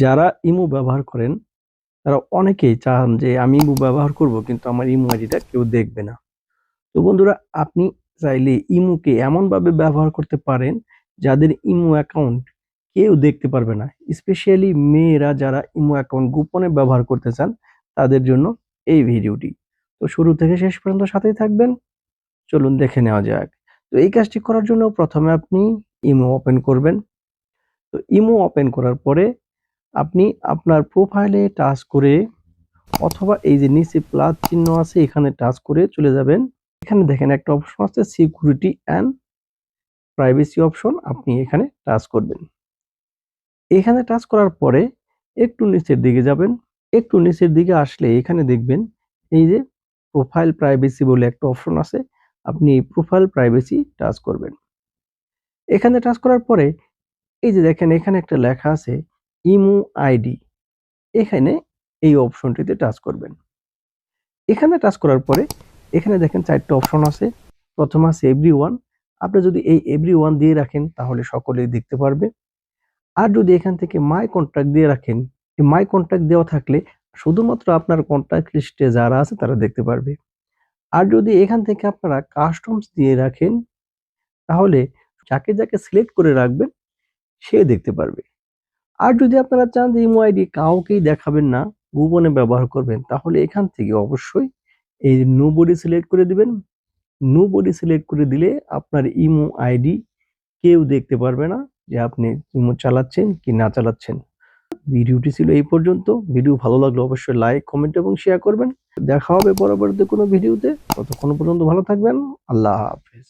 যারা ইমো ব্যবহার করেন, তারা অনেকেই চান যে আমি ইমো ব্যবহার করব, কিন্তু আমার ইমো আইডিটা কেউ দেখবে না। তো বন্ধুরা, আপনি চাইলে ইমোকে এমনভাবে ব্যবহার করতে পারেন যাদের ইমো অ্যাকাউন্ট কেউ দেখতে পারবে না। স্পেশালি মেয়েরা যারা ইমো অ্যাকাউন্ট গোপনে ব্যবহার করতে চান, তাদের জন্য এই ভিডিওটি। তো শুরু থেকে শেষ পর্যন্ত সাথেই থাকবেন। চলুন দেখে নেওয়া যাক। তো এই কাজটি করার জন্য প্রথমে আপনি ইমো ওপেন করবেন। তো ইমো ওপেন করার পরে আপনি আপনার প্রোফাইলে টাচ করে অথবা এই যে নিচে প্লাস চিহ্ন আছে, এখানে টাচ করে চলে যাবেন। এখানে দেখেন একটা অপশন আছে সিকিউরিটি অ্যান্ড প্রাইভেসি অপশন আপনি এখানে টাচ করবেন। এখানে টাচ করার পরে একটু নিচের দিকে যাবেন। একটু নিচের দিকে আসলে এখানে দেখবেন এই যে প্রোফাইল প্রাইভেসি বলে একটা অপশন আছে, আপনি এই প্রোফাইল প্রাইভেসি টাচ করবেন। এখানে টাচ করার পরে এই যে দেখেন এখানে একটা লেখা আছে ইমো আইডি। এখানে এই অপশনটিতে টাচ করবেন। এখানে টাচ করার পরে এখানে দেখেন চারটে অপশন আছে। প্রথম আছে এভরি ওয়ান আপনি যদি এই এভরি ওয়ান দিয়ে রাখেন তাহলে সকলেই দেখতে পারবে। আর যদি এখান থেকে মাই কন্ট্যাক্ট দিয়ে রাখেন, এই মাই কন্ট্যাক্ট দেওয়া থাকলে শুধুমাত্র আপনার কন্ট্যাক্ট লিস্টে যারা আছে তারা দেখতে পারবে। আর যদি এখান থেকে আপনারা কাস্টমস দিয়ে রাখেন, তাহলে যাকে যাকে সিলেক্ট করে রাখবেন, সে দেখতে পারবে। আর যদি আপনারা চান যে ইমো আইডি কাউকেই দেখাবেন না, গোপনে ব্যবহার করবেন, তাহলে এখান থেকে অবশ্যই এই নো বডি সিলেক্ট করে দিবেন। নো বডি সিলেক্ট করে দিলে আপনার ইমো আইডি কেউ দেখতে পারবে না যে আপনি ইমো চালাচ্ছেন কি না চালাচ্ছেন। ভিডিওটি ছিল এই পর্যন্ত। ভিডিও ভালো লাগলে অবশ্যই লাইক কমেন্ট এবং শেয়ার করবেন। দেখা হবে পরবর্তী কোনো ভিডিওতে। ততক্ষণ পর্যন্ত ভালো থাকবেন। আল্লাহ হাফেজ।